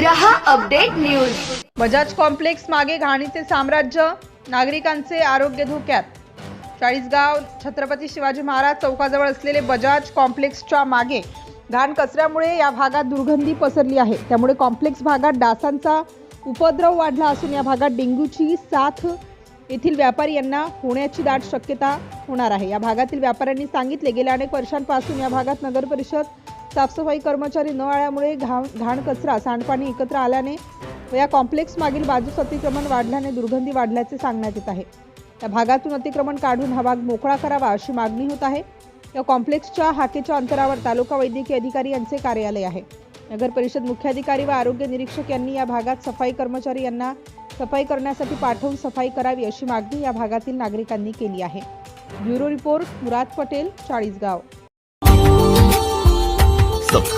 रहा update news. Bajaj complex मागे घाणीचे साम्राज्य नागरिकांचे आरोग्य धोक्यात. चाळीसगाव छत्रपती शिवाजी महाराज चौकाजवळ असलेले बजाज कॉम्प्लेक्सच्या मागे घाण कचऱ्यामुळे या भागात दुर्गंधी पसरली आहे. त्यामुळे कॉम्प्लेक्स भागात डासांचा उपद्रव वाढला असून या भागात डेंग्यूची साथ येथील व्यापारी यांना होण्याची दाट शक्यता होणार आहे. या भागातील व्यापाऱ्यांनी सांगितले गेल्या अनेक वर्षांपासून या भागात नगर परिषद साफसफाई कर्मचारी न आल्यामुळे घाण घाण कचरा सांडपाणी एकत्र आल्याने व या कॉम्प्लेक्स मागील बाजूस अतिक्रमण वाढल्याने दुर्गंधी वाढल्याचे सांगण्यात येत आहे. या भागातून अतिक्रमण काढून हा भाग मोकळा करावा अशी मागणी होत आहे. या कॉम्प्लेक्सच्या हाकेच्या अंतरावर तालुका वैद्यकीय अधिकारी यांचे कार्यालय आहे. नगर परिषद मुख्याधिकारी व आरोग्य निरीक्षक यांनी या भागात सफाई कर्मचारी यांना सफाई करण्यासाठी पाठवून सफाई करावी अशी मागणी या भागातील नागरिकांनी केली आहे. Bureau report Murad Patel Chalisgaon.